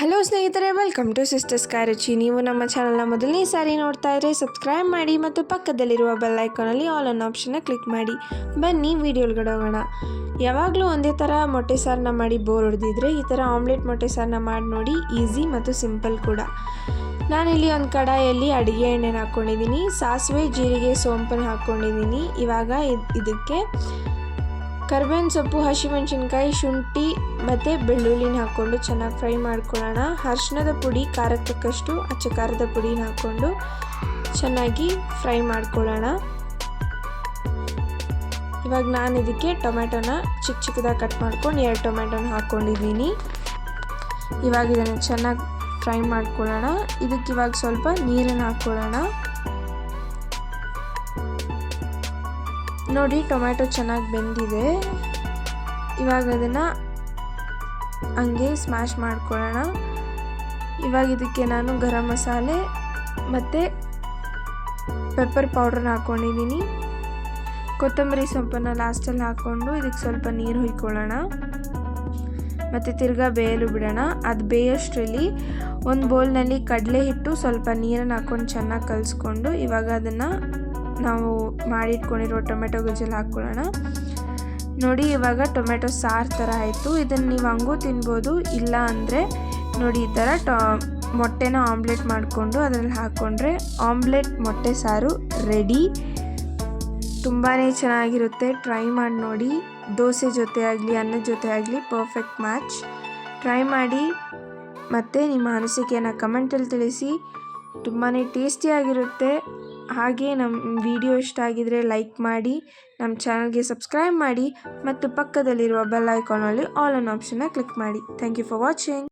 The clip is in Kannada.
ಹಲೋ ಸ್ನೇಹಿತರೆ ವೆಲ್ಕಮ್ ಟು ಸಿಸ್ಟರ್ಸ್ ಕಾರಚಿ ನೀವು ನಮ್ಮ ಚಾನಲ್ನ ಮೊದಲನೇ ಸಾರಿ ನೋಡ್ತಾ ಇದ್ರೆ ಸಬ್ಸ್ಕ್ರೈಬ್ ಮಾಡಿ ಮತ್ತು ಪಕ್ಕದಲ್ಲಿರುವ ಬೆಲ್ ಐಕಾನಲ್ಲಿ ಆಲ್ ಅನ್ ಆಪ್ಷನ್ನ ಕ್ಲಿಕ್ ಮಾಡಿ. ಬನ್ನಿ ವಿಡಿಯೋ ಹೋಗೋಣ. ಯಾವಾಗಲೂ ಒಂದೇ ಥರ ಮೊಟ್ಟೆ ಸಾರನ್ನ ಮಾಡಿ ಬೋರ್ ಹೊಡೆದಿದ್ರೆ ಈ ಥರ ಆಮ್ಲೆಟ್ ಮೊಟ್ಟೆ ಸಾರನ್ನ ಮಾಡಿ ನೋಡಿ ಈಸಿ ಮತ್ತು ಸಿಂಪಲ್ ಕೂಡ. ನಾನಿಲ್ಲಿ ಒಂದು ಕಡಾಯಲ್ಲಿ ಅಡುಗೆ ಎಣ್ಣೆನ ಹಾಕ್ಕೊಂಡಿದ್ದೀನಿ ಸಾಸಿವೆ, ಜೀರಿಗೆ, ಸೋಂಪನ್ನು ಹಾಕ್ಕೊಂಡಿದ್ದೀನಿ ಇವಾಗ ಇದ್- ಇದಕ್ಕೆ ಕರ್ಬೇವಿನ ಸೊಪ್ಪು, ಹಸಿಮೆಣಸಿನ್ಕಾಯಿ, ಶುಂಠಿ ಮತ್ತು ಬೆಳ್ಳುಳ್ಳಿನ ಹಾಕ್ಕೊಂಡು ಚೆನ್ನಾಗಿ ಫ್ರೈ ಮಾಡ್ಕೊಳ್ಳೋಣ. ಅರ್ಶಿನದ ಪುಡಿ ಖಾರಕ್ಕೆ ತಕ್ಕಷ್ಟು ಅಚ್ಚ ಖಾರದ ಪುಡಿನ ಹಾಕ್ಕೊಂಡು ಚೆನ್ನಾಗಿ ಫ್ರೈ ಮಾಡ್ಕೊಳ್ಳೋಣ. ಇವಾಗ ನಾನು ಇದಕ್ಕೆ ಟೊಮೆಟೊನ ಚಿಕ್ಕ ಚಿಕ್ಕದಾಗಿ ಕಟ್ ಮಾಡ್ಕೊಂಡು ಎರಡು ಟೊಮೆಟೊನ ಹಾಕ್ಕೊಂಡಿದ್ದೀನಿ ಇವಾಗ ಇದನ್ನು ಚೆನ್ನಾಗಿ ಫ್ರೈ ಮಾಡ್ಕೊಳ್ಳೋಣ. ಇದಕ್ಕೆ ಇವಾಗ ಸ್ವಲ್ಪ ನೀರನ್ನು ಹಾಕ್ಕೊಳ್ಳೋಣ. ನೋಡಿ, ಟೊಮ್ಯಾಟೊ ಚೆನ್ನಾಗಿ ಬೆಂದಿದೆ. ಇವಾಗ ಅದನ್ನು ಹಂಗೆ ಸ್ಮ್ಯಾಶ್ ಮಾಡ್ಕೊಳ್ಳೋಣ. ಇವಾಗ ಇದಕ್ಕೆ ನಾನು ಗರಂ ಮಸಾಲೆ ಮತ್ತು ಪೆಪ್ಪರ್ ಪೌಡ್ರನ್ನ ಹಾಕ್ಕೊಂಡಿದ್ದೀನಿ ಕೊತ್ತಂಬರಿ ಸೊಪ್ಪನ್ನು ಲಾಸ್ಟಲ್ಲಿ ಹಾಕ್ಕೊಂಡು ಇದಕ್ಕೆ ಸ್ವಲ್ಪ ನೀರು ಹುಯ್ಕೊಳ್ಳೋಣ. ಮತ್ತು ತಿರ್ಗಾ ಬೇಯಲು ಬಿಡೋಣ. ಅದು ಬೇಯೋಷ್ಟರಲ್ಲಿ ಒಂದು ಬೌಲ್ನಲ್ಲಿ ಕಡಲೆ ಹಿಟ್ಟು ಸ್ವಲ್ಪ ನೀರನ್ನು ಹಾಕ್ಕೊಂಡು ಚೆನ್ನಾಗಿ ಕಲಿಸ್ಕೊಂಡು ಇವಾಗ ಅದನ್ನು ನಾವು ಮಾಡಿಟ್ಕೊಂಡಿರೋ ಟೊಮೆಟೊ ಗೊಜ್ಜಲ್ಲಿ ಹಾಕ್ಕೊಳ್ಳೋಣ. ನೋಡಿ, ಇವಾಗ ಟೊಮೆಟೊ ಸಾರು ಥರ ಆಯಿತು. ಇದನ್ನು ನೀವು ಹಂಗೂ ತಿನ್ಬೋದು. ಇಲ್ಲ ಅಂದರೆ ನೋಡಿ, ಈ ಥರ ಟೊ, ಮೊಟ್ಟೆನ ಆಮ್ಲೆಟ್ ಮಾಡಿಕೊಂಡು ಅದರಲ್ಲಿ ಹಾಕ್ಕೊಂಡ್ರೆ ಆಮ್ಲೆಟ್ ಮೊಟ್ಟೆ ಸಾರು ರೆಡಿ. ತುಂಬಾ ಚೆನ್ನಾಗಿರುತ್ತೆ. ಟ್ರೈ ಮಾಡಿ ನೋಡಿ. ದೋಸೆ ಜೊತೆ ಆಗಲಿ ಅನ್ನದ ಜೊತೆ ಆಗಲಿ, ಪರ್ಫೆಕ್ಟ್ ಮ್ಯಾಚ್. ಟ್ರೈ ಮಾಡಿ. ಮತ್ತು ನಿಮ್ಮ ಅನಿಸಿಕೆಯನ್ನು ಕಮೆಂಟಲ್ಲಿ ತಿಳಿಸಿ. ತುಂಬಾ ಟೇಸ್ಟಿಯಾಗಿರುತ್ತೆ ಹಾಗೆ ನಮ್ಮ ವಿಡಿಯೋ ಇಷ್ಟ ಆಗಿದ್ರೆ ಲೈಕ್ ಮಾಡಿ, ನಮ್ಮ ಚಾನಲ್ಗೆ ಸಬ್ಸ್ಕ್ರೈಬ್ ಮಾಡಿ, ಮತ್ತು ಪಕ್ಕದಲ್ಲಿರುವ ಬೆಲ್ ಐಕಾನಲ್ಲಿ ಆಲ್ ಅನ್ ಆಪ್ಷನ್ನ ಕ್ಲಿಕ್ ಮಾಡಿ. Thank you for watching